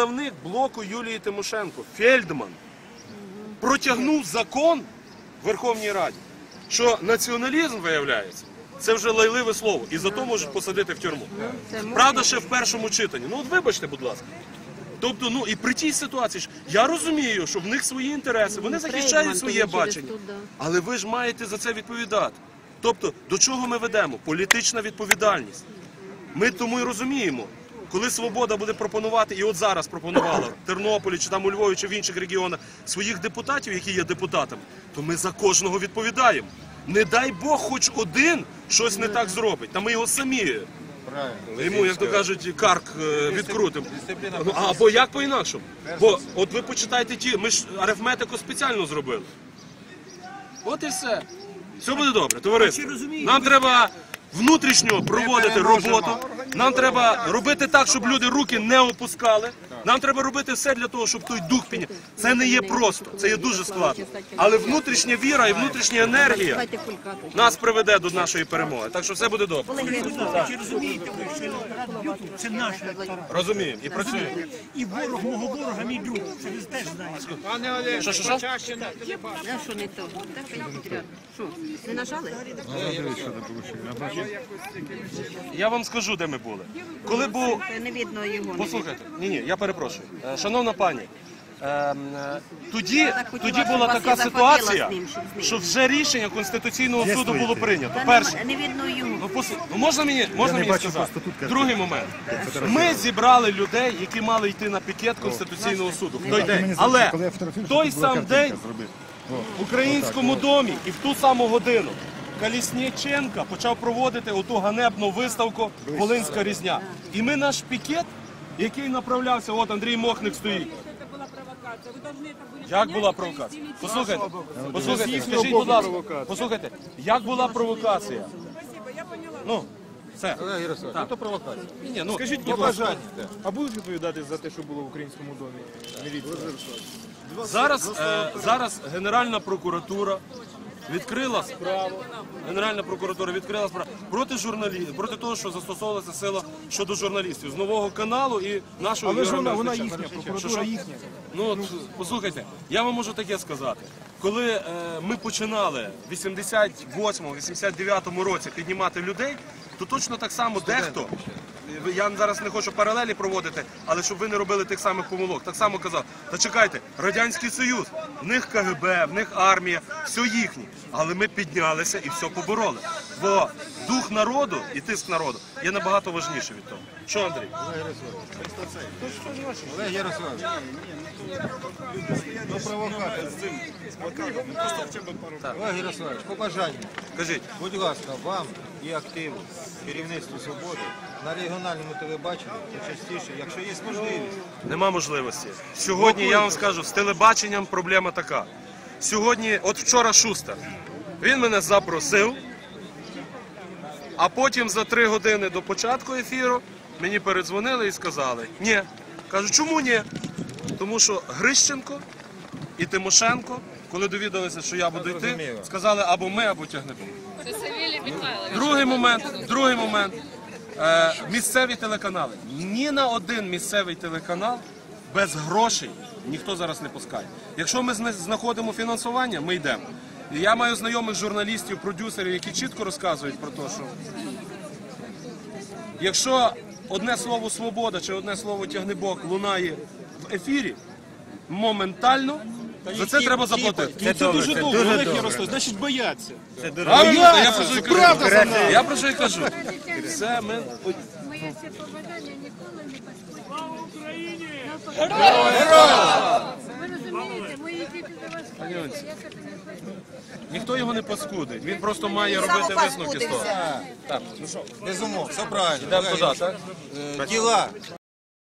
Представник блоку Юлії Тимошенко, Фельдман, протягнув закон в Верховній Раді, що націоналізм виявляється. Це вже лайливе слово, і за то можуть посадити в тюрму. Правда, ще в першому читанні. Ну от вибачте, будь ласка. Тобто, ну і при тій ситуації я розумію, що в них свої інтереси, вони захищають своє бачення. Але ви ж маєте за це відповідати. Тобто, до чого ми ведемо? Політична відповідальність. Ми тому і розуміємо, коли свобода буде пропонувати, і от зараз пропонувала в Тернополі, чи там у Львові, чи в інших регіонах своїх депутатів, які є депутатами, то ми за кожного відповідаємо. Не дай Бог, хоч один щось не так зробить. Та ми його самі йому, як то кажуть, карк е, відкрутимо. Ну, а, або як по-інакшому? Бо от ви почитайте ті, ми ж арифметику спеціально зробили. От і все. Все буде добре, товариство. Нам треба внутрішньо проводити роботу. Нам треба робити так, щоб люди руки не опускали. Нам треба робити все для того, щоб той дух підняв. Це не є просто, це є дуже складно. Але внутрішня віра і внутрішня енергія нас приведе до нашої перемоги. Так що все буде добре. Чи розумієте ви, що – це наш електорат. Розуміємо і працюємо. І ворог мого ворога мій друг. Це ви теж знаєте. Що, що, що? Я що не то? Так, і підряд. Що, не нажали? Я вам скажу, де ми були. Коли був не видно його. Послухайте, ні, ні, я перепрошую. Е, Шановна пані, ем, е, тоді, тоді була така ситуація, що вже рішення Конституційного суду було прийнято. Перше. Ну, ну, можна мені, можна мені сказати? Другий момент. Ми зібрали людей, які мали йти на пікет Конституційного суду в той день. Але в той сам день в українському домі і в ту саму годину Калісніченка почав проводити оту ганебну виставку Волинська різня. І ми наш пікет, який направлявся, от Андрій Мохник стоїть. Это была провокация. Вы должны это были Як понять, була что провокація? есть Послухайте, послухайте, скажіть, будь ласка, послухайте, як була провокація? Спасибо, я поняла. Ну, все. Олег Ярославович, ну то провокація. Ні, ні, ну, Скажіть, будь ласка, Побажання. а будуть відповідати за те, що було в українському домі? Міліція. Зараз, е, зараз Генеральна прокуратура відкрила справу. Генеральна прокуратура відкрила справу проти журналістів, проти того, що застосовувалася сила щодо журналістів з нового каналу і нашого Але ж вона, вона їхня, прокуратура їхня. Ну от послухайте, я вам можу таке сказати. Коли е, ми починали в 88-89 році піднімати людей, то точно так само дехто. Е, Я зараз не хочу паралелі проводити, але щоб ви не робили тих самих помилок. Так само казав, та чекайте, Радянський Союз, в них КГБ, в них армія, все їхнє. Але ми піднялися і все побороли. Бо дух народу і тиск народу є набагато важніше від того. Що, Андрій? Олег Ярославович. Ну провокація. Олег Ярославович, побажання. Кажіть. Будь ласка, вам і активу, керівництву свободи на регіональному телебаченні частіше, якщо є можливість. Нема можливості. Сьогодні я вам скажу, з телебаченням проблема така. Сьогодні, от вчора Шустер, він мене запросив, а потім за три години до початку ефіру мені передзвонили і сказали: ні. Кажу, чому ні? Тому що Грищенко і Тимошенко, коли довідалися, що я буду йти, сказали або ми, або тягнемо. Другий момент, другий момент. Е, місцеві телеканали. Ні на один місцевий телеканал без грошей ніхто зараз не пускає. Якщо ми знаходимо фінансування, ми йдемо. І я маю знайомих журналістів, продюсерів, які чітко розказують про те, що якщо одне слово свобода чи одне слово тягнебок лунає в ефірі, моментально за це треба заплатити. Це, дуже добре, Олег Ярослав, значить бояться. Правильно, я про що і. Я про що і кажу. Це ми Все побажання ніколи не. Ви розумієте, мої діти за вас ходять, я це не хочу. Ніхто його не паскудить. Він просто має робити висновки з того. Так, ну що, Безумовно, все правильно. йдемо туди, так? Е, Діла